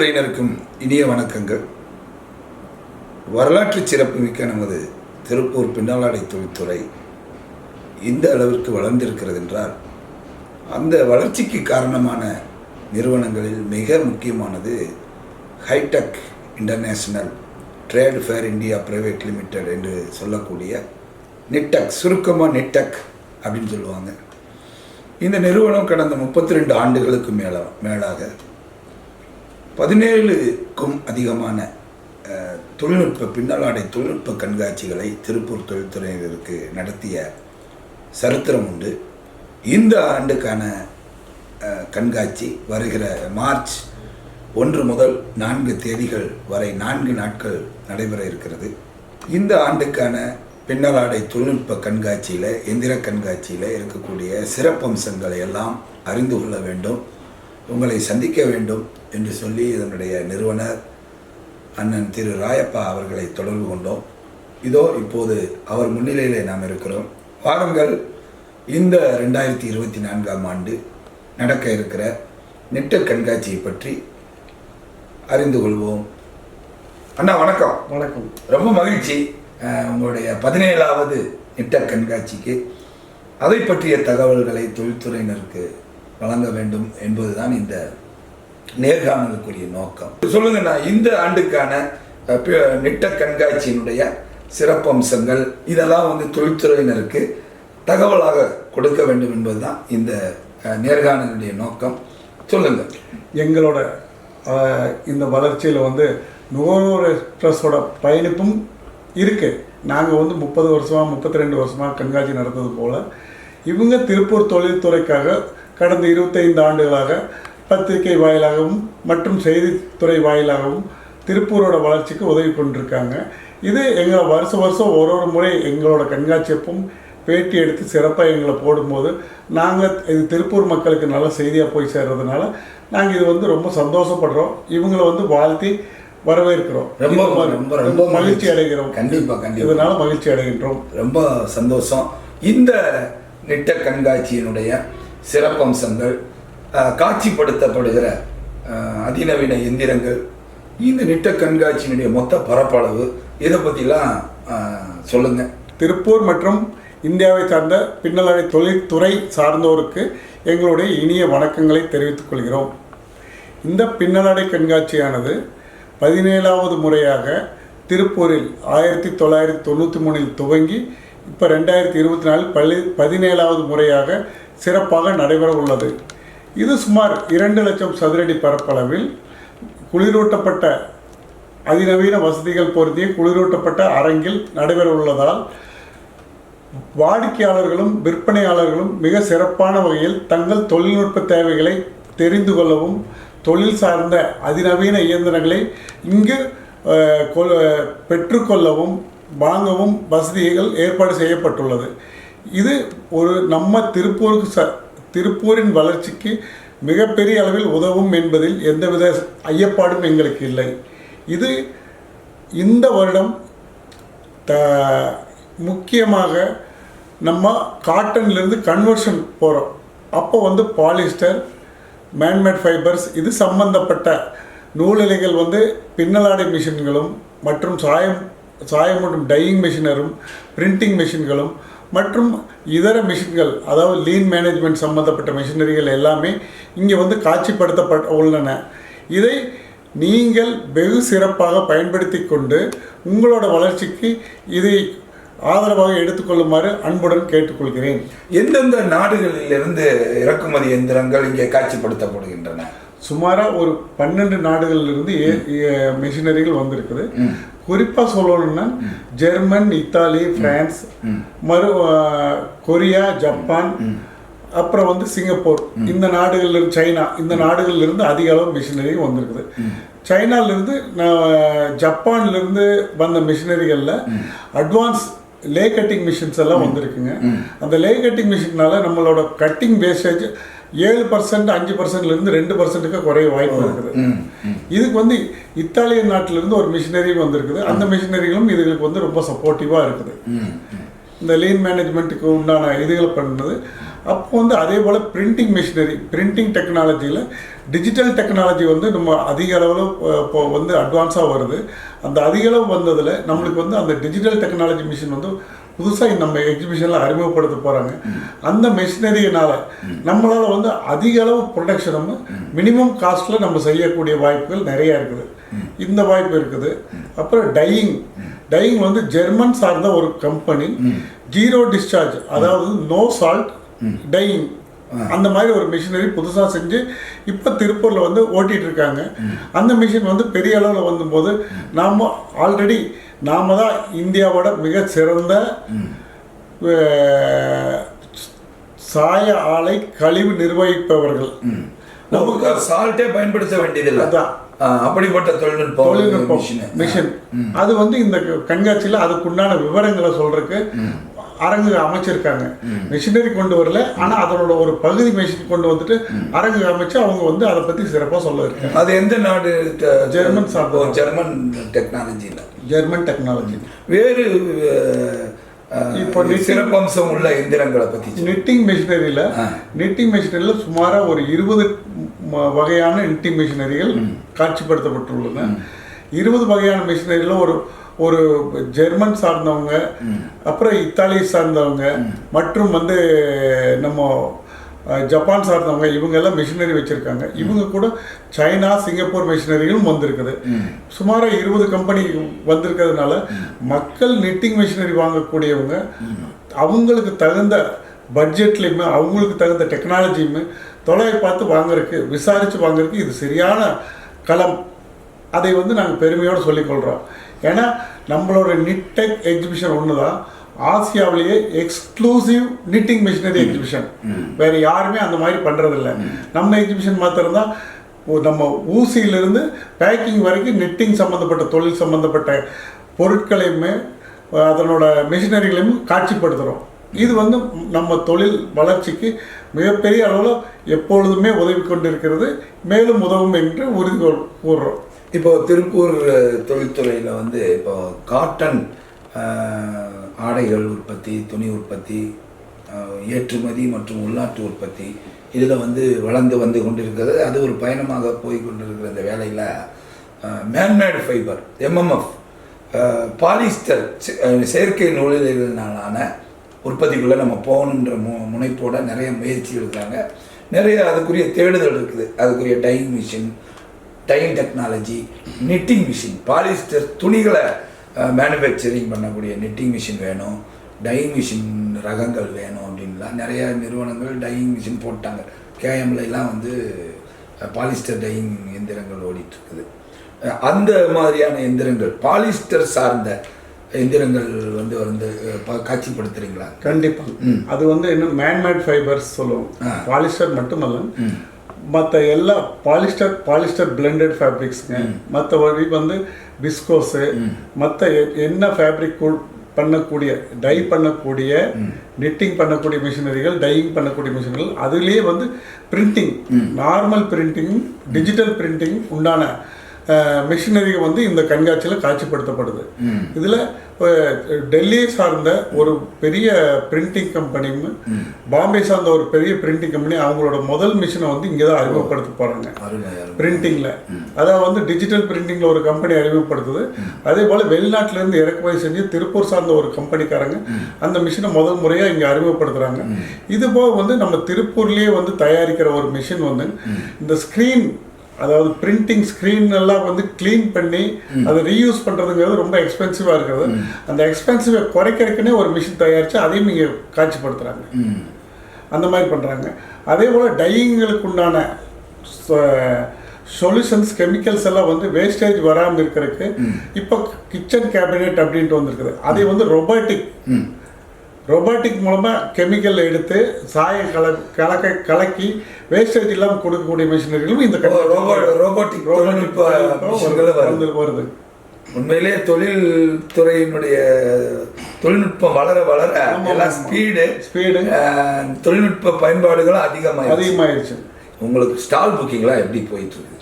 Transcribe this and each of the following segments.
தொழில்துறையினருக்கும் இனிய வணக்கங்கள். வரலாற்று சிறப்புமிக்க நமது திருப்பூர் பின்னலாடை தொழில்துறை இந்த அளவிற்கு வளர்ந்திருக்கிறது என்றால் அந்த வளர்ச்சிக்கு காரணமான நிறுவனங்களில் மிக முக்கியமானது hi tech international trade fair India private limited என்று சொல்லக்கூடிய நிட்டக் சுருக்கமாக நிட்டக் அப்படின்னு சொல்லுவாங்க. இந்த நிறுவனம் கடந்த முப்பத்தி ரெண்டு ஆண்டுகளுக்கு மேல மேலாக பதினேழுக்கும் அதிகமான தொழில்நுட்ப பின்னலாடை தொழில்நுட்ப கண்காட்சிகளை திருப்பூர் தொழில்துறையினருக்கு நடத்திய சரித்திரம் உண்டு. இந்த ஆண்டுக்கான கண்காட்சி வருகிற மார்ச் ஒன்று முதல் நான்கு தேதிகள் வரை நான்கு நாட்கள் நடைபெற இருக்கிறது. இந்த ஆண்டுக்கான பின்னலாடை தொழில்நுட்ப கண்காட்சியில் எந்திர கண்காட்சியில் இருக்கக்கூடிய சிறப்பம்சங்களை எல்லாம் அறிந்து கொள்ள வேண்டும். உங்களை சந்திக்க வேண்டும் என்று சொல்லி இதனுடைய நிறுவனர் அண்ணன் திரு ராயப்பா அவர்களை தொடர்பு கொண்டோம். இதோ இப்போது அவர் முன்னிலையில் நாம் இருக்கிறோம். வாருங்கள் இந்த ரெண்டாயிரத்தி இருபத்தி நான்காம் ஆண்டு நடக்க இருக்கிற நெட்ட கண்காட்சியை பற்றி அறிந்து கொள்வோம். அண்ணா வணக்கம். வணக்கம். ரொம்ப மகிழ்ச்சி உங்களுடைய பதினேழாவது நெட்ட கண்காட்சிக்கு. அதை பற்றிய தகவல்களை தொழில்துறையினருக்கு வழங்க வேண்டும் என்பதுதான் இந்த நேர்காணலுக்குரிய நோக்கம். சொல்லுங்கண்ணா இந்த ஆண்டுக்கான நிட்ட கண்காட்சியினுடைய சிறப்பம்சங்கள் இதெல்லாம் வந்து தொழில்துறையினருக்கு தகவலாக கொடுக்க வேண்டும் என்பதுதான் இந்த நேர்காணலுடைய நோக்கம். சொல்லுங்க. எங்களோட ஆஹ், இந்த வளர்ச்சியில் வந்து நுகர்வோர் எக்ஸ்பிரஸோட பயணிப்பும் இருக்குது நாங்கள் வந்து முப்பது வருஷமாக முப்பத்தி ரெண்டு வருஷமாக கண்காட்சி நடந்தது போல் இவங்க திருப்பூர் தொழில்துறைக்காக கடந்த இருபத்தைந்து ஆண்டுகளாக பத்திரிகை வாயிலாகவும் மற்றும் செய்தித்துறை வாயிலாகவும் திருப்பூரோட வளர்ச்சிக்கு உதவி கொண்டிருக்காங்க இது எங்களை வருஷ வருஷம் ஒரு ஒரு முறை எங்களோட கண்காட்சியப்பும் பேட்டி எடுத்து சிறப்பாக எங்களை போடும்போது நாங்கள் இது திருப்பூர் மக்களுக்கு நல்ல செய்தியாக போய் சேர்றதுனால நாங்கள் இது வந்து ரொம்ப சந்தோஷப்படுறோம். இவங்களை வந்து வாழ்த்தி வரவேற்கிறோம். ரொம்ப ரொம்ப ரொம்ப மகிழ்ச்சி அடைகிறோம். கண்டிப்பா கண்டிப்பா. இதனால மகிழ்ச்சி அடைகின்றோம். ரொம்ப சந்தோஷம். இந்த நெட்ட கண்காட்சியினுடைய சிறப்பம்சங்கள் காட்சிப்படுத்தப்படுகிற அதிநவீன எந்திரங்கள் இந்த நிட்ட கண்காட்சியினுடைய மொத்த பரப்பளவு இதை பற்றிலாம் சொல்லுங்க. திருப்பூர் மற்றும் இந்தியாவை சார்ந்த பின்னலவை தொழில்துறை சார்ந்தோருக்கு எங்களுடைய இனிய வணக்கங்களை தெரிவித்துக் கொள்கிறோம். இந்த பின்னலாடை கண்காட்சியானது பதினேழாவது முறையாக திருப்பூரில் ஆயிரத்தி தொள்ளாயிரத்தி தொண்ணூற்றி மூணில் துவங்கி இப்போ ரெண்டாயிரத்தி இருபத்தி நாலில் பள்ளி பதினேழாவது முறையாக சிறப்பாக நடைபெற உள்ளது. இது சுமார் இரண்டு லட்சம் சதுரடி பரப்பளவில் குளிரூட்டப்பட்ட அதிநவீன வசதிகள் பொருந்திய குளிரூட்டப்பட்ட அரங்கில் நடைபெற உள்ளதால் வாடிக்கையாளர்களும் விற்பனையாளர்களும் மிக சிறப்பான வகையில் தங்கள் தொழில்நுட்ப தேவைகளை தெரிந்து கொள்ளவும் தொழில் சார்ந்த அதிநவீன இயந்திரங்களை இங்கு அஹ், பெற்றுக்கொள்ளவும் வாங்கவும் வசதிகள் ஏற்பாடு செய்யப்பட்டுள்ளது. இது ஒரு நம்ம திருப்பூருக்கு ச திருப்பூரின் வளர்ச்சிக்கு மிகப்பெரிய அளவில் உதவும் என்பதில் எந்தவித ஐயப்பாடும் எங்களுக்கு இல்லை. இது இந்த வருடம் த முக்கியமாக நம்ம காட்டன்லேருந்து கன்வர்ஷன் போகிறோம் அப்போ வந்து பாலிஸ்டர் மேன்மேட் ஃபைபர்ஸ் இது சம்பந்தப்பட்ட நூலிலைகள் வந்து பின்னலாடை மிஷின்களும் மற்றும் சாயம் சாயம் மற்றும் டையிங் மிஷினரும் பிரிண்டிங் மிஷின்களும் மற்றும் இதர மிஷின்கள் அதாவது லீன் மேனேஜ்மெண்ட் சம்பந்தப்பட்ட மிஷினரிகள் எல்லாமே இங்கே வந்து காட்சிப்படுத்தப்பட்ட உள்ளன இதை நீங்கள் வெகு சிறப்பாக பயன்படுத்தி கொண்டு உங்களோட வளர்ச்சிக்கு இதை ஆதரவாக எடுத்துக்கொள்ளுமாறு அன்புடன் கேட்டுக்கொள்கிறேன். எந்தெந்த நாடுகளிலிருந்து இறக்குமதி எந்திரங்கள் இங்கே காட்சிப்படுத்தப்படுகின்றன? சுமாராக ஒரு பன்னெண்டு நாடுகளிலிருந்து மிஷினரிகள் வந்திருக்குது. குறிப்பாக சொல்லணும்னா ஜெர்மன் இத்தாலி பிரான்ஸ் மறு கொரியா ஜப்பான் அப்புறம் வந்து சிங்கப்பூர். இந்த நாடுகள்ல இருந்து சைனா இந்த நாடுகள்ல இருந்து அதிக அளவு மிஷினரி வந்திருக்குது. சைனாலேருந்து நான் ஜப்பான்லேருந்து வந்த மிஷினரிகளில் அட்வான்ஸ் லே கட்டிங் மிஷின்ஸ் எல்லாம் வந்திருக்குங்க. அந்த லே கட்டிங் மிஷின்னால நம்மளோட கட்டிங் வேஸ்டேஜ் ஏழு பர்சன்ட் அஞ்சு பர்சன்ட்ல இருந்து ரெண்டு பர்சன்ட்டுக்கு குறைய வாய்ப்பு இருக்குது. இதுக்கு வந்து இத்தாலியன் நாட்டில இருந்து ஒரு மிஷினரி வந்திருக்குது. அந்த மிஷினரிகளும் இதுகளுக்கு வந்து ரொம்ப சப்போர்ட்டிவாக இருக்குது. இந்த லீன் மேனேஜ்மெண்ட்டுக்கு உண்டான இதுகளை பண்ணுறது அப்போ வந்து அதே போல் பிரிண்டிங் மிஷினரி பிரிண்டிங் டெக்னாலஜியில் டிஜிட்டல் டெக்னாலஜி வந்து நம்ம அதிக அளவில் இப்போ வந்து அட்வான்ஸாக வருது. அந்த அதிக அளவு வந்ததில் நம்மளுக்கு வந்து அந்த டிஜிட்டல் டெக்னாலஜி மிஷின் வந்து புதுசாக நம்ம எக்ஸிபிஷனில் அறிமுகப்படுத்த போகிறாங்க அந்த மிஷினரியினால் நம்மளால் வந்து அதிக அளவு ப்ரொடக்ஷனும் மினிமம் காஸ்ட்டில் நம்ம செய்யக்கூடிய வாய்ப்புகள் நிறையா இருக்குது. இந்த வாய்ப்பு இருக்குது. அப்புறம் டையிங் டையிங் வந்து ஜெர்மன் சார்ந்த ஒரு கம்பெனி ஜீரோ டிஸ்சார்ஜ் அதாவது நோ சால்ட் டையிங் அந்த மாதிரி ஒரு மிஷினரி புதுசாக செஞ்சு இப்போ திருப்பூரில் வந்து ஓட்டிகிட்டு இருக்காங்க. அந்த மிஷின் வந்து பெரிய அளவில் வந்தபோது நாம் ஆல்ரெடி நாம தான் இந்தியாவோட மிக சிறந்த சாய ஆலை கழிவு நிர்வகிப்பவர்கள். நமக்கு சால்ட்டே பயன்படுத்த வேண்டியதில்லை. அதான். அப்படிப்பட்ட தொழில்நுட்பம் தொழில்நுட்பம் மிஷின் அது வந்து இந்த கண்காட்சியில் அதுக்குண்டான விவரங்களை சொல்றதுக்கு அரங்கு அமைச்சிருக்காங்க. மிஷினரி கொண்டு வரல. ஆனா அதனோட ஒரு பகுதி மிஷின் கொண்டு வந்துட்டு அரங்கு அமைச்சு அவங்க வந்து அதை பத்தி சிறப்பா சொல்ல இருக்காங்க. அது எந்த நாடு ஜெர்மன். ஓ, ஜெர்மன் டெக்னாலஜியில் ஜெர்மன் டெக்னாலஜி வேறு இப்போ சிறப்பம்சம் உள்ள எந்திரங்களை சொல்லுங்க. நிட்டிங் மிஷினரியில் நிட்டிங் மிஷினரியில் சுமாராக ஒரு இருபது வகையான நிட்டிங் மிஷினரிகள் காட்சிப்படுத்தப்பட்டுள்ளன. இருபது வகையான மிஷினரியில் ஒரு ஒரு ஜெர்மன் சார்ந்தவங்க அப்புறம் இத்தாலி சார்ந்தவங்க மற்றும் வந்து நம்ம ஜப்பான் சார்ந்தவங்க இவங்க எல்லாம் மிஷினரி வச்சிருக்காங்க. இவங்க கூட சைனா சிங்கப்பூர் மிஷினரிகளும் வந்திருக்குது. சுமாராக இருபது கம்பெனி வந்திருக்கிறதுனால மக்கள் நிட்டிங் மிஷினரி வாங்கக்கூடியவங்க அவங்களுக்கு தகுந்த பட்ஜெட்லையுமே அவங்களுக்கு தகுந்த டெக்னாலஜியுமே தொலைவை பார்த்து வாங்குறதுக்கு விசாரித்து வாங்குறதுக்கு இது சரியான களம். அதை வந்து நாங்கள் பெருமையோடு சொல்லிக்கொள்கிறோம் ஏன்னா நம்மளோட நிட்டெக் எக்ஸிபிஷன் ஒன்று தான் ஆசியாவிலேயே எக்ஸ்க்ளூசிவ் நிட்டிங் மிஷினரி எக்ஸிபிஷன் வேற யாருமே அந்த மாதிரி பண்றதில்ல. நம்ம எக்ஸிபிஷன் மாத்திரம்தான் நம்ம ஊசியிலிருந்து பேக்கிங் வரைக்கும் நிட்டிங் சம்மந்தப்பட்ட தொழில் சம்மந்தப்பட்ட பொருட்களையுமே அதனோட மிஷினரிகளையும் காட்சிப்படுத்துகிறோம் இது வந்து நம்ம தொழில் வளர்ச்சிக்கு மிகப்பெரிய அளவில் எப்பொழுதுமே உதவி கொண்டிருக்கிறது மேலும் உதவும் என்று உறுதி கூறுறோம். இப்போ திருப்பூர் தொழில்துறையில் வந்து இப்போ காட்டன் ஆடைகள் உற்பத்தி துணி உற்பத்தி ஏற்றுமதி மற்றும் உள்நாட்டு உற்பத்தி இதில் வந்து வளர்ந்து வந்து கொண்டிருக்கிறது. அது ஒரு பயணமாக போய் கொண்டிருக்கிற இந்த வேலையில் மேன்மேடு ஃபைபர் எம்எம்எஃப் பாலிஸ்டர் செயற்கை நூலிழைகளினாலான உற்பத்திக்குள்ளே நம்ம போகணுன்ற மு முனைப்போட நிறைய முயற்சி எடுக்கிறாங்க நிறைய அதுக்குரிய தேடுதல் இருக்குது. அதுக்குரிய dyeing machine dyeing technology knitting machine polyester துணிகளை மேனுஃபேக்சரிங் பண்ணக்கூடிய knitting மிஷின் வேணும் டையிங் மிஷின் ரகங்கள் வேணும் அப்படின்லாம் நிறைய நிறுவனங்கள் டையிங் மிஷின் போட்டாங்க. கேஎம்ல எல்லாம் வந்து பாலிஸ்டர் டையிங் எந்திரங்கள் ஓடிட்டு இருக்குது அஹ் அந்த மாதிரியான எந்திரங்கள் பாலிஸ்டர் சார்ந்த எந்திரங்கள் வந்து வந்து காட்சிப்படுத்துறீங்களா? கண்டிப்பா. அது வந்து இன்னும் மேன்மேட் ஃபைபர்ஸ் சொல்லுவோம். பாலிஸ்டர் மட்டுமல்ல மற்ற எல்லா பாலிஸ்டர் பாலிஸ்டர் பிளெண்டட் ஃபேப்ரிக்ஸுங்க மற்றபடி வந்து விஸ்கோஸு மற்ற என்ன ஃபேப்ரிக் பண்ணக்கூடிய டை பண்ணக்கூடிய நிட்டிங் பண்ணக்கூடிய மிஷினரிகள் டையிங் பண்ணக்கூடிய மிஷினரிகள் அதுலேயே வந்து printing normal printing digital printing உண்டான மிஷினரி வந்து இந்த கண்காட்சியில் காட்சிப்படுத்தப்படுது. இதில் டெல்லியை சார்ந்த ஒரு பெரிய பிரிண்டிங் கம்பெனியும் பாம்பே சார்ந்த ஒரு பெரிய பிரிண்டிங் கம்பெனி அவங்களோட முதல் மிஷினை வந்து இங்கே தான் அறிமுகப்படுத்த போகிறாங்க பிரிண்டிங்கில் அதாவது வந்து டிஜிட்டல் பிரிண்டிங்கில் ஒரு கம்பெனி அறிமுகப்படுத்துது. அதே போல் வெளிநாட்டிலேருந்து இறக்குமதி செஞ்சு திருப்பூர் சார்ந்த ஒரு கம்பெனிக்காரங்க அந்த மிஷினை முதல் முறையாக இங்கே அறிமுகப்படுத்துகிறாங்க இது போக வந்து நம்ம திருப்பூர்லேயே வந்து தயாரிக்கிற ஒரு மிஷின் வந்து இந்த ஸ்க்ரீன் அதாவது பிரிண்டிங் ஸ்க்ரீன் எல்லாம் வந்து க்ளீன் பண்ணி அதை ரீயூஸ் பண்ணுறதுங்கிறது ரொம்ப எக்ஸ்பென்சிவாக இருக்கிறது அந்த எக்ஸ்பென்சிவை குறைக்கிறதுக்குன்னே ஒரு மிஷின் தயாரித்து அதையும் இங்கே காட்சிப்படுத்துகிறாங்க அந்த மாதிரி பண்ணுறாங்க அதே போல் டையிங்களுக்கு உண்டான சொல்யூஷன்ஸ் கெமிக்கல்ஸ் எல்லாம் வந்து வேஸ்டேஜ் வராமல் இருக்கிறதுக்கு இப்போ கிச்சன் கேபினெட் அப்படின்ட்டு வந்திருக்குது. அதை வந்து ரொபாட்டிக் ரொபாட்டிக் மூலமாக கெமிக்கல் எடுத்து சாயம் கல கலக்க கலக்கி வேஸ்டேஜ் இல்லாமல் கொடுக்கக்கூடிய மிஷினரிகளும் இந்த ரோபோட்டிக் மிஷின்கள் வருது. உண்மையிலே தொழில் துறையினுடைய தொழில்நுட்பம் வளர வளர எல்லாம். Speed speed. தொழில்நுட்ப பயன்பாடுகளும் அதிகமாக அதிகமாயிருச்சு. உங்களுக்கு ஸ்டால் புக்கிங்லாம் எப்படி போயிட்டு இருக்கு?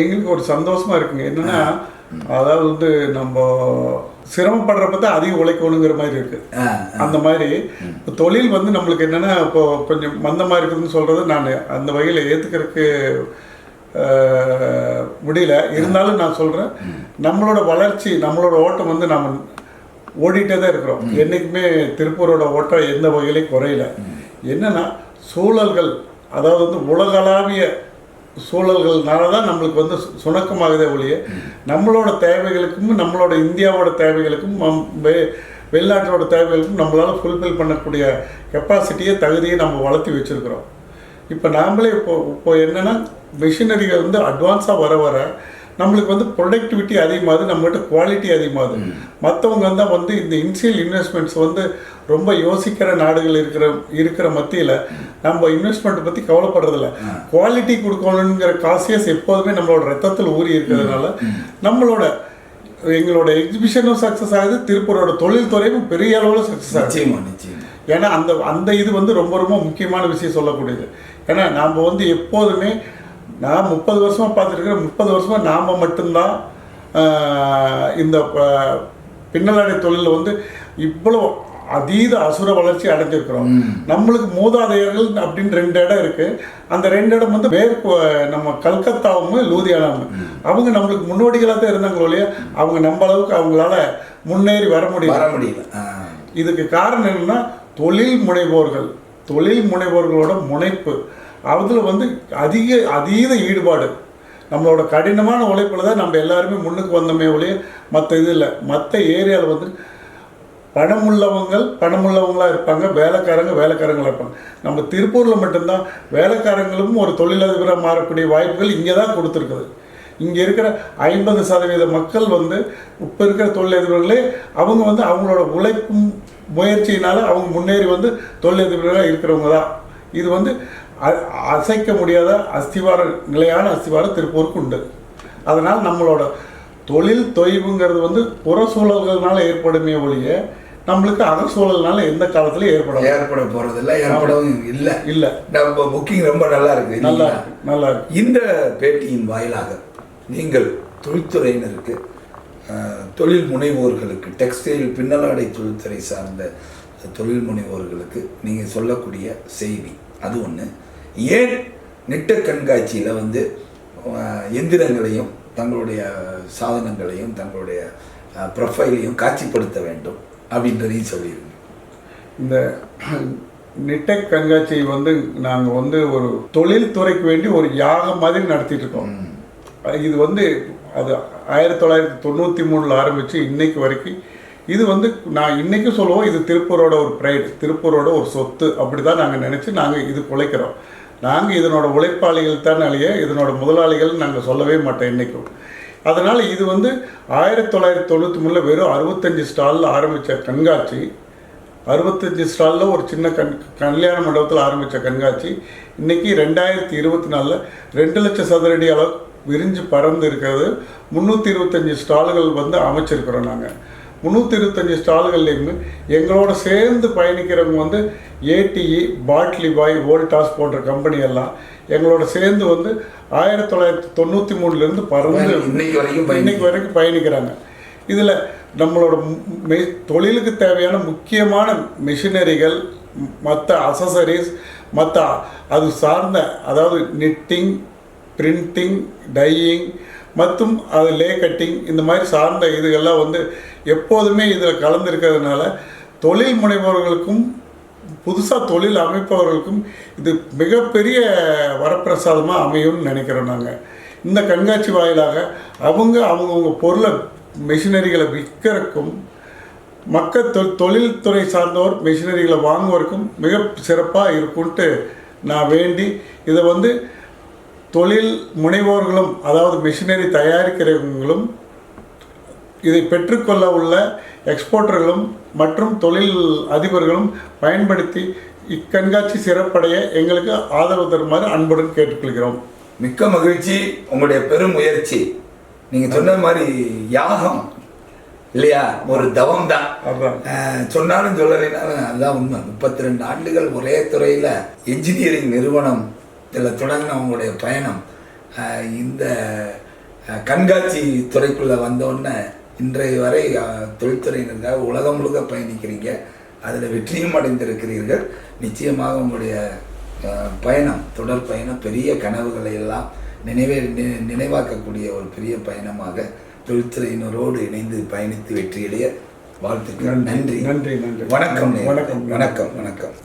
எங்களுக்கு ஒரு சந்தோஷமா இருக்குங்க. என்னன்னா அதாவது வந்து நம்ம சிரமப்படுறப்ப தான் அதிகம் உழைக்கணுங்கிற மாதிரி இருக்கு. அந்த மாதிரி இப்போ தொழில் வந்து நம்மளுக்கு என்னன்னா இப்போ கொஞ்சம் மந்தமாக இருக்குதுன்னு சொல்றது நான். அந்த வகையில் ஏற்றுக்கிறதுக்கு முடியல. இருந்தாலும் நான் சொல்கிறேன் நம்மளோட வளர்ச்சி நம்மளோட ஓட்டம் வந்து நம்ம ஓடிட்டே தான் இருக்கிறோம். என்றைக்குமே திருப்பூரோட ஓட்டம் எந்த வகையிலையும் குறையல. என்னன்னா சூழல்கள் அதாவது வந்து உலகளாவிய சூழல்கள்னால தான் நம்மளுக்கு வந்து சு- சுணக்கமாகுதே ஒழிய நம்மளோட தேவைகளுக்கும் நம்மளோட இந்தியாவோட தேவைகளுக்கும் வெ- வெளிநாட்டோட தேவைகளுக்கும் நம்மளால் ஃபுல்ஃபில் பண்ணக்கூடிய கெப்பாசிட்டியை தகுதியை நம்ம வளர்த்தி வச்சுருக்கிறோம். இப்போ நாமளே இப்போ இப்போ என்னென்னா மிஷினரிகள் வந்து அட்வான்ஸாக வர வர நம்மளுக்கு வந்து ப்ரொடக்டிவிட்டி அதிகமாகுது நம்மகிட்ட குவாலிட்டி அதிகமாகுது. மற்றவங்க தான் வந்து இந்த இனிஷியல் இன்வெஸ்ட்மெண்ட்ஸ் வந்து ரொம்ப யோசிக்கிற நாடுகள் இருக்கிற இருக்கிற மத்தியில் நம்ம இன்வெஸ்ட்மெண்ட் பற்றி கவலைப்படுறதில்ல. குவாலிட்டி கொடுக்கணுங்கிற காசியஸ் எப்போதுமே நம்மளோட ரத்தத்தில் ஊறி இருக்கிறதுனால நம்மளோட எங்களோட எக்ஸிபிஷனும் சக்ஸஸ் ஆகுது திருப்பூரோட தொழில்துறையும் பெரிய அளவில் சக்ஸஸ் ஆகுது. ஏன்னா அந்த அந்த இது வந்து ரொம்ப ரொம்ப முக்கியமான விஷயம் சொல்லக்கூடியது. ஏன்னா நாம் வந்து எப்போதுமே நான் முப்பது வருஷமாக பார்த்துருக்கிறேன். முப்பது வருஷமாக நாம் மட்டும்தான் இந்த பின்னலாடை தொழிலில் வந்து இவ்வளோ அதீத அசுர வளர்ச்சி அடைஞ்சிருக்கிறோம். நம்மளுக்கு மூதாதையர்கள் அப்படின்னு ரெண்டு இடம் இருக்கு. அந்த ரெண்டு இடம் வந்து மேற்கு நம்ம கல்கத்தாவும் லூதியானாவும். அவங்க நம்மளுக்கு முன்னோடிகளாக தான் இருந்தாங்களோ இல்லையா? அவங்க நம்ம அளவுக்கு அவங்களால முன்னேறி வர முடியல. வர முடியல. இதுக்கு காரணம் என்னன்னா தொழில் முனைவோர்கள். தொழில் முனைவோர்களோட முனைப்பு. அதில் வந்து அதிக அதீத ஈடுபாடு. நம்மளோட கடினமான உழைப்பில் தான் நம்ம எல்லாருமே முன்னுக்கு வந்தோமே ஒழிய மற்ற இது இல்லை. மற்ற ஏரியாவில் வந்து பணமுள்ளவங்கள் பணமுள்ளவங்களா இருப்பாங்க வேலைக்காரங்க வேலைக்காரங்களா இருப்பாங்க. நம்ம திருப்பூரில் மட்டும்தான் வேலைக்காரங்களும் ஒரு தொழிலதிபராக மாறக்கூடிய வாய்ப்புகள் இங்கே தான் கொடுத்துருக்குது. இங்கே இருக்கிற ஐம்பது சதவீத மக்கள் வந்து இப்போ இருக்கிற தொழிலதிபர்களே அவங்க வந்து அவங்களோட உழைப்பும் முயற்சியினால் அவங்க முன்னேறி வந்து தொழிலதிபர்களாக இருக்கிறவங்க தான். இது வந்து அசைக்க முடியாத அஸ்திவார நிலையான அஸ்திவாரம் திருப்பூருக்கு உண்டு. அதனால் நம்மளோட தொழில் தொய்வுங்கிறது வந்து புற சூழல்கள்னால ஏற்படுமே ஒழிய நம்மளுக்கு அகசூழல்னால எந்த காலத்துலையும் ஏற்படாது. ஏற்பட போறதில்ல ஏற்படவும் இல்லை. இல்லை. நம்ம புக்கிங் ரொம்ப நல்லா இருக்கு நல்லா நல்லா இருக்கு. இந்த பேட்டியின் வாயிலாக நீங்கள் தொழில்துறையினருக்கு தொழில் முனைவோர்களுக்கு டெக்ஸ்டைல் பின்னலாடை தொழில்துறை சார்ந்த தொழில் முனைவோர்களுக்கு நீங்கள் சொல்லக்கூடிய செய்தி அது ஒன்று ஏன் நெட்ட கண்காட்சியில் வந்து எந்திரங்களையும் தங்களுடைய சாதனங்களையும் தங்களுடைய ப்ரொஃபைலையும் காட்சிப்படுத்த வேண்டும் அப்படின்றதையும் சொல்லிடுங்க இந்த நிட்டெக் கண்காட்சி வந்து நாங்கள் வந்து ஒரு தொழில்துறைக்கு வேண்டி ஒரு யாகம் மாதிரி நடத்திட்டு இருக்கோம். இது வந்து அது ஆயிரத்தி தொள்ளாயிரத்தி தொண்ணூற்றி மூணில் ஆரம்பித்து இன்னைக்கு வரைக்கும் இது வந்து நான் இன்னைக்கும் சொல்லுவோம் இது திருப்பூரோட ஒரு ப்ரைடு திருப்பூரோட ஒரு சொத்து அப்படி தான் நாங்கள் நினச்சி நாங்கள் இது உழைக்கிறோம் நாங்கள் இதனோட உழைப்பாளிகள் தான் அழிய இதனோட முதலாளிகள் நாங்கள் சொல்லவே மாட்டோம் இன்றைக்கும் அதனால் இது வந்து ஆயிரத்தி தொள்ளாயிரத்தி தொண்ணூற்றி மூணில் வெறும் அறுபத்தஞ்சு ஸ்டாலில் ஆரம்பித்த கண்காட்சி. அறுபத்தஞ்சு ஸ்டாலில் ஒரு சின்ன கண் கல்யாண மண்டபத்தில் ஆரம்பித்த கண்காட்சி. இன்றைக்கி ரெண்டாயிரத்தி இருபத்தி நாலில் ரெண்டு லட்சம் சதுரடி அளவு விரிஞ்சு பறந்து இருக்கிறது. முந்நூற்றி இருபத்தஞ்சி ஸ்டால்கள் வந்து அமைச்சிருக்கிறோம் நாங்கள் முந்நூற்றி இருபத்தஞ்சி ஸ்டால்கள்லேயுமே எங்களோட சேர்ந்து பயணிக்கிறவங்க வந்து ஏடிஇ பாட்லி பாய் வோல்டாஸ் போன்ற கம்பெனி எல்லாம் எங்களோட சேர்ந்து வந்து ஆயிரத்தி தொள்ளாயிரத்தி தொண்ணூற்றி மூணுலேருந்து பறந்து இன்னைக்கு வரைக்கும் இன்னைக்கு வரைக்கும் பயணிக்கிறாங்க. இதில் நம்மளோட மெ- தொழிலுக்கு தேவையான முக்கியமான மிஷினரிகள் மற்ற அசசரிஸ் மற்ற அது சார்ந்த அதாவது நிட்டிங் பிரிண்டிங் டையிங் மற்றும் அது லே கட்டிங் இந்த மாதிரி சார்ந்த இதுகள்லாம் வந்து எப்போதுமே இதில் கலந்துருக்கிறதுனால தொழில் முனைவோர்களுக்கும் புதுசாக தொழில் அமைப்பவர்களுக்கும் இது மிகப்பெரிய வரப்பிரசாதமாக அமையும்னு நினைக்கிறோம் நாங்கள் இந்த கண்காட்சி வாயிலாக அவங்க அவங்கவுங்க பொருளை மிஷினரிகளை விற்கிறதுக்கும் மக்கள் தொ தொழில்துறை சார்ந்தோர் மிஷினரிகளை வாங்குவதற்கும் மிக சிறப்பாக இருக்கும்ன்ட்டு நான் வேண்டி இதை வந்து தொழில் முனைவோர்களும் அதாவது மிஷினரி தயாரிக்கிறவங்களும் இதை பெற்றுக்கொள்ள உள்ள எக்ஸ்போர்ட்டர்களும் மற்றும் தொழில் அதிபர்களும் பயன்படுத்தி இக்கண்காட்சி சிறப்படைய எங்களுக்கு ஆதரவு தருமாறு அன்புடன் கேட்டுக்கொள்கிறோம். மிக்க மகிழ்ச்சி. உங்களுடைய பெரும் முயற்சி. நீங்க சொன்ன மாதிரி யாகம். இல்லையா? ஒரு தவம் தான் சொன்னாலும் சொல்லலைனாலும் அதுதான் உண்மை. முப்பத்தி ரெண்டு ஆண்டுகள் ஒரே துறையில் என்ஜினியரிங் நிறுவனம். இதில் தொடங்கின உங்களுடைய பயணம் இந்த கண்காட்சி துறைக்குள்ளே வந்தோடனே இன்றைய வரை தொழில்துறையினருக்காக உலகம் முழுக்க பயணிக்கிறீங்க. அதில் வெற்றியும் அடைந்திருக்கிறீர்கள். நிச்சயமாக உங்களுடைய பயணம் தொடர் பயணம் பெரிய கனவுகளை எல்லாம் நினைவே நினைவாக்கக்கூடிய ஒரு பெரிய பயணமாக தொழில்துறையினரோடு இணைந்து பயணித்து வெற்றியடைய வாழ்த்துக்கள். நன்றி. நன்றி நன்றி. வணக்கம். வணக்கம். வணக்கம். வணக்கம்.